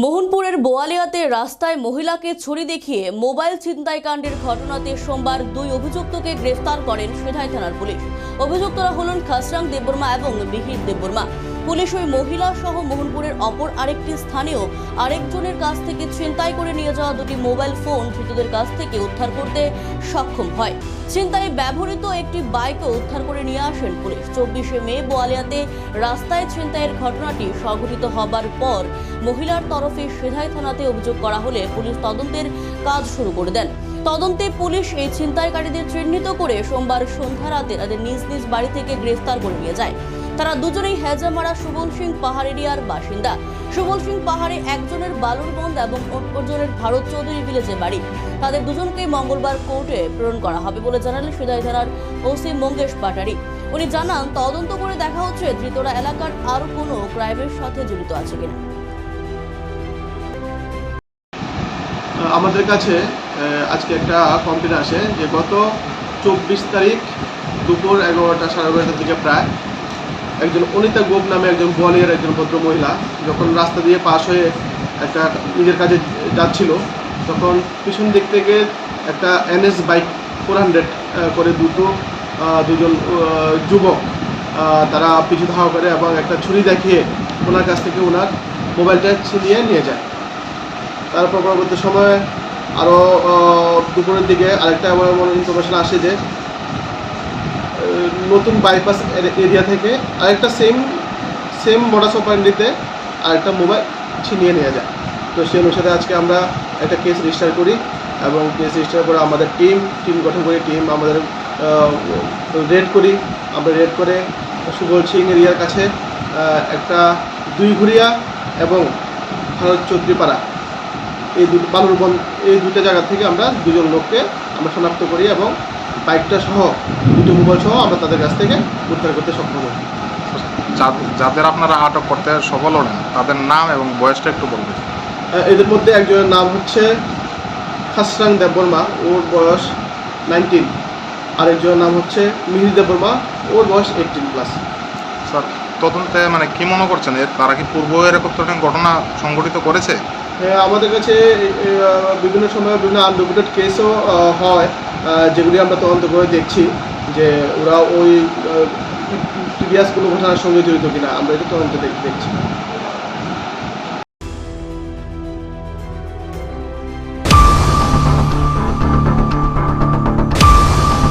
মোহনপুরের বোয়ালিয়াতে রাস্তায় মহিলাকে ছুরি দেখিয়ে মোবাইল ছিনতাইকাণ্ডের ঘটনাতে সোমবার দুই অভিযুক্তকে গ্রেফতার করেন সেধাই থানার পুলিশ। অভিযুক্তরা হলেন খাসরাং দেববর্মা এবং মিহির দেববর্মা। পুলিশ ওই মহিলা সহ মোহনপুরের অপর আরেকটি স্থানেও আরেকজনের কাছ থেকে ছিনতাই করে নিয়ে যাওয়া দুটি মোবাইল ফোন ধৃতদের কাছ থেকে উদ্ধার করতে সক্ষম হয়। ছিনতাই ব্যবহৃত একটি বাইকও উদ্ধার করে নিয়ে আসেন পুলিশ। চব্বিশে মে বোয়ালিয়াতে রাস্তায় ছিনতাইয়ের ঘটনাটি সংঘটিত হবার পর মহিলার তরফে সেধাই থানাতে অভিযোগ করা হলে পুলিশ তদন্তের কাজ শুরু করে দেন। তদন্তে পুলিশ এই ছিনতাইকারীদের চিহ্নিত করে সোমবার সন্ধ্যা রাতে তাদের নিজ নিজ বাড়ি থেকে গ্রেফতার করে নিয়ে যায়। তারা দুজনেই হেজামারা সুবল সিং পাহাড় এরিয়ার বাসিন্দা। সুবল সিং পাহাড়ে একজনের বালুরবন্দ এবং অপরজনের ভারত চৌধুরী ভিলেজে বাড়ি। তাদের দুজনকেই মঙ্গলবার কোর্টে প্রেরণ করা হবে বলে জানালেন সিদাই থানার ওসি মঙ্গেশ পাটারি। উনি জানান, তদন্ত করে দেখা হচ্ছে ধৃতরা এলাকার আরও কোনো ক্রাইমের সাথে জড়িত আছে কিনা। আমাদের কাছে আজকে একটা কমপ্লেন আসে যে গত চব্বিশ তারিখ দুপুর এগারোটা সাড়ে এগারোটার দিকে প্রায় একজন অনিতা গোপ নামে একজন গোয়ালিয়ার একজন ভদ্র মহিলা যখন রাস্তা দিয়ে পাশ হয়ে একটা নিজের কাজে যাচ্ছিল, তখন পিছন দিক থেকে একটা এনএস বাইক ফোর হান্ড্রেড করে দুটো দুজন যুবক তারা পিছু ধাওয়া করে এবং একটা ছুরি দেখিয়ে ওনার কাছ থেকে ওনার মোবাইলটা ছিনিয়ে নিয়ে যায়। তারপর পরবর্তী সময়ে আরও দুপুরের দিকে আরেকটা আমার মনে ইনফরমেশন আসে যে নতুন বাইপাস এরিয়া থেকে আরেকটা সেম সেম মোডাস অপারেন্ডিতে আরেকটা মোবাইল ছিনিয়ে নিয়ে যায়। তো সেই অনুসারে আজকে আমরা একটা কেস রেজিস্টার করি এবং কেস রেজিস্টার করে আমাদের টিম টিম গঠন করি টিম আমাদের রেড করি। আমরা রেড করে সুবল সিং এরিয়ার কাছে একটা দুই ঘুরিয়া এবং ভারত চৌধুরীপাড়া এই দুটো বালুরবন এই দুটো জায়গা থেকে আমরা দুজন লোককে আমরা শনাক্ত করি এবং বাইকটা সহ দুটো মোবাইল সহ আমরা তাদের কাছ থেকে উদ্ধার করতে সক্ষম হই। যাদের আপনারা আটক করতে সফল হলেন তাদের নাম এবং বয়সটা একটু বলবেন। এদের মধ্যে একজনের নাম হচ্ছে খাসরাং দেববর্মা ওর বয়স নাইনটিন আরেকজনের নাম হচ্ছে মিহির দেববর্মা ওর বয়স এইটিন প্লাস স্যার তদন্তে মানে কি মনে করছেন? এর তারা কি পূর্ব এরকম ঘটনা সংঘটিত করেছে? হ্যাঁ, আমাদের কাছে বিভিন্ন সময় বিভিন্ন আনডকুমেন্টেড কেসও হয়। যেগুলি আমরা তদন্ত করে দেখছি যে ওরা ওই প্রিভিয়াস কোনো ঘটনার সঙ্গে জড়িত কিনা, আমরা এটা তদন্ত দেখছি।